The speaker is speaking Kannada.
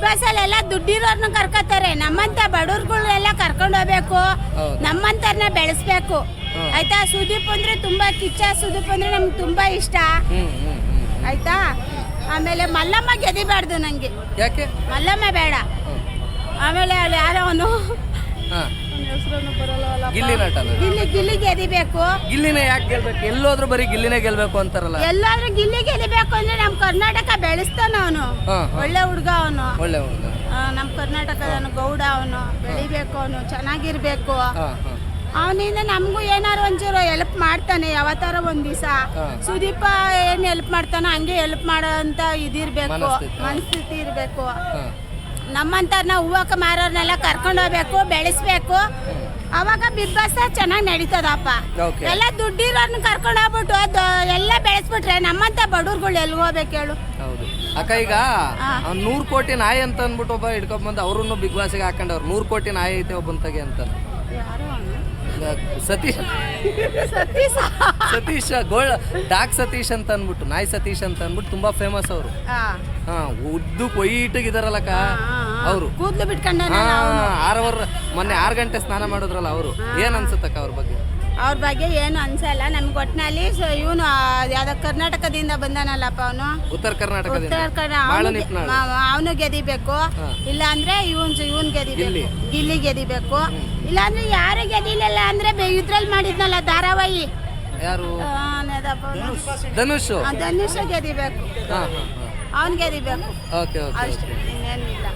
Big boss ದುಡ್ಡಿರೋರ್ನ ಕರ್ಕೋತಾರೆ. ನಮ್ಮಂತ ಬಡವ್ರುಗಳೆಲ್ಲ ಕರ್ಕೊಂಡು ಹೋಗ್ಬೇಕು. ನಮ್ಮಂತರ್ನ ಬೆಳೆಸ್ಬೇಕು. ಆಯ್ತಾ? ಸುದೀಪ್ ಅಂದ್ರೆ ತುಂಬಾ ಕಿಚ್ಚ. ಸುದೀಪ್ ಅಂದ್ರೆ ನಮ್ಗೆ ತುಂಬಾ ಇಷ್ಟ. ಆಯ್ತಾ? ಆಮೇಲೆ ಮಲ್ಲಮ್ಮ ಗೆದಿಬಾರ್ದು ನಂಗೆ. ಯಾಕೆ? ಮಲ್ಲಮ್ಮ ಬೇಡ. ಆಮೇಲೆ ಅಲ್ಲಿ ಯಾರೋ ಅವನು ಗಿಲ್ಲಿ ಗಿಲ್ಲಿ ಗಿಲ್ಲಿ ಗೆದಿಬೇಕು. ಗಿಲ್ಲಿನೇ ಯಾಕೆ ಗೆಲ್ಬೇಕು? ಎಲ್ಲೋದ್ರೂ ಬರೀ ಗಿಲ್ಲಿನೇ ಗೆಲ್ಬೇಕು ಅಂತಾರಲ್ಲ. ಎಲ್ಲಾದ್ರೂ ಗಿಲ್ಲಿ ಗೆದಿಬೇಕು ಅಂದ್ರೆ ಕರ್ನಾಟಕ ಬೆಳೆಸ್ತಾನ ಅವನು. ಹಾ, ಹಾ. ಒಳ್ಳೆ ಹುಡುಗ ಅವನು. ಒಳ್ಳೆ ಹುಡುಗ. ನಮ್ಮ ಕರ್ನಾಟಕದವನು ಗೌಡ ಅವನು. ಬೆಳಿಬೇಕು ಅವನು ಚೆನ್ನಾಗಿರ್ಬೇಕು. ಹಾ ಹಾ. ಅವನಿಂದ ನಮಗೂ ಏನಾರು ಒಂಚೂರು ಹೆಲ್ಪ್ ಮಾಡ್ತಾನೆ ಯಾವತ್ತಾರ ಒಂದ್ ದಿವಸ. ಹಾ. ಸುದೀಪ ಏನ್ ಹೆಲ್ಪ್ ಮಾಡ್ತಾನೋ ಹಂಗೆ ಹೆಲ್ಪ್ ಮಾಡೋ ಅಂತ ಇದಿರ್ಬೇಕು. ಮನಸ್ಥಿತಿ. ಮನಸ್ಥಿತಿ ಇರ್ಬೇಕು. ಹಾ. ಹೂವಕ್ಕ ಹೂವಕ ಮಾರೋರ್ನೆಲ್ಲ ಕರ್ಕೊಂಡು ಹೋಗ್ಬೇಕು ಬೆಳೆಸ್ಬೇಕು. ಅವಾಗ ಬಿಗ್ ಬಾಸ್ ಚೆನ್ನಾಗಿ ನಡೀತದಪ್ಪ. Okay. ಎಲ್ಲ ದುಡ್ಡಿರೋರ್ನ ಕರ್ಕೊಂಡು ಹೋಗ್ಬಿಟ್ಟು ಎಲ್ಲ ಬೆಳೆಸ್ಬಿಟ್ರೆ ನಮ್ಮಂತ ಬಡವ್ರುಗಳು ಎಲ್ಲಿ ಹೋಗ್ಬೇಕು ಹೇಳು? ಹೌದು. ಅಕ್ಕ ಈಗ ನೂರ್ ಕೋಟಿ ನಾಯಿ ಅಂತ ಅಂದ್ಬಿಟ್ಟು ಒಬ್ಬ ಹಿಡ್ಕೊಂಡ್ ಬಂದು ಅವ್ರನ್ನು ಬಿಗ್ ಬಾಸ್ಗೆ ಹಾಕೊಂಡವ್ರು. ನೂರ್ ಕೋಟಿ ನಾಯಿ ಐತೆ ಒಬ್ಬಂತಗೆ ಅಂತ. ಸತೀಶ್. ಸತೀಶ. ಸತೀಶ್. ಗೋಳ್ ಡಾಕ್ ಸತೀಶ್ ಅಂತ ಅಂದ್ಬಿಟ್ಟು ನಾಯಿ ಸತೀಶ್ ಅಂತ ಅಂದ್ಬಿಟ್ಟು ತುಂಬಾ ಫೇಮಸ್ ಅವರು. ಹಾ. ಉದ್ದು ಹಾ. ಅವರು. ಕೂದ್ಲು ಬಿಟ್ಕೊಂಡ ಆರವರ್ ಅವರ್. ಮೊನ್ನೆ ಆರು ಗಂಟೆ ಸ್ನಾನ ಮಾಡಿದ್ರಲ್ಲ ಅವರು. ಏನ್ ಅನ್ಸುತ್ತಕ್ಕ ಅವ್ರ ಬಗ್ಗೆ? ಅವ್ರ ಬಗ್ಗೆ ಏನು ಅನ್ಸಲ್ಲ ನಮ್ಗೆ ಒಟ್ಟಿನಲ್ಲಿ ಇವನು ಯಾವ್ದೋ ಕರ್ನಾಟಕದಿಂದ ಬಂದಾನಲ್ಲಪ್ಪ ಅವನು. ಉತ್ತರ ಕರ್ನಾಟಕದಿಂದ? ಉತ್ತರ ಕರ್ನಾಟಕ ಅವನು ಗೆದಿಬೇಕು. ಇಲ್ಲಾಂದ್ರೆ ಇಲ್ಲ ಅಂದ್ರೆ ಇವನ್ ಇವನ್ ಗೆದಿಬೇಕು. ಗಿಲ್ಲಿ. ಗೆದಿಬೇಕು. ಇಲ್ಲ ಅಂದ್ರೆ ಯಾರು ಗೆದಿಲಿಲ್ಲ ಅಂದ್ರೆ ಇದ್ರಲ್ಲಿ ಮಾಡಿದ್ನಲ್ಲ ಧಾರಾವಾಹಿ. ಯಾರು? ಧನುಷ್ ಆ, ಧನುಷ ಗೆದಿಬೇಕು. ಅವ್ನ್ ಗೆದಿಬೇಕು. ಓಕೆ ಓಕೆ ಅಷ್ಟೇ ಇನ್ನೇನಿಲ್ಲ.